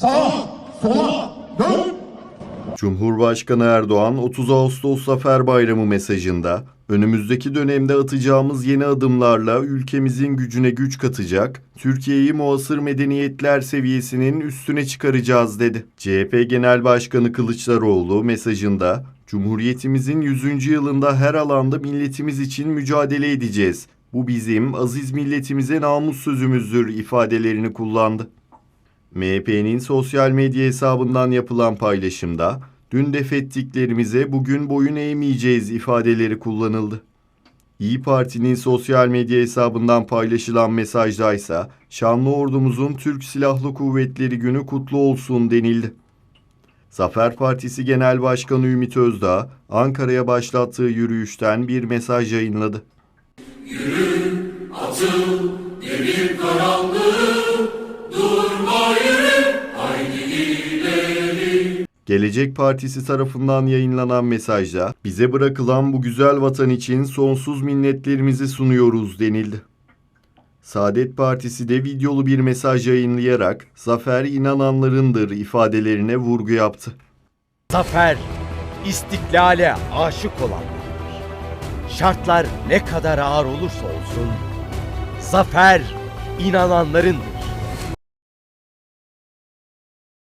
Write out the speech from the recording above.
sağa, sola, dön. Cumhurbaşkanı Erdoğan 30 Ağustos Zafer Bayramı mesajında önümüzdeki dönemde atacağımız yeni adımlarla ülkemizin gücüne güç katacak, Türkiye'yi muasır medeniyetler seviyesinin üstüne çıkaracağız dedi. CHP Genel Başkanı Kılıçdaroğlu mesajında Cumhuriyetimizin 100. yılında her alanda milletimiz için mücadele edeceğiz. Bu bizim aziz milletimize namus sözümüzdür ifadelerini kullandı. MHP'nin sosyal medya hesabından yapılan paylaşımda dün defettiklerimize bugün boyun eğmeyeceğiz ifadeleri kullanıldı. İyi Parti'nin sosyal medya hesabından paylaşılan mesajda ise şanlı ordumuzun Türk Silahlı Kuvvetleri günü kutlu olsun denildi. Zafer Partisi Genel Başkanı Ümit Özdağ Ankara'ya başlattığı yürüyüşten bir mesaj yayınladı. Gelecek Partisi tarafından yayınlanan mesajda bize bırakılan bu güzel vatan için sonsuz minnetlerimizi sunuyoruz denildi. Saadet Partisi de videolu bir mesaj yayınlayarak zafer inananlarındır ifadelerine vurgu yaptı. Zafer, istiklale aşık olanlardır. Şartlar ne kadar ağır olursa olsun, zafer inananlarındır.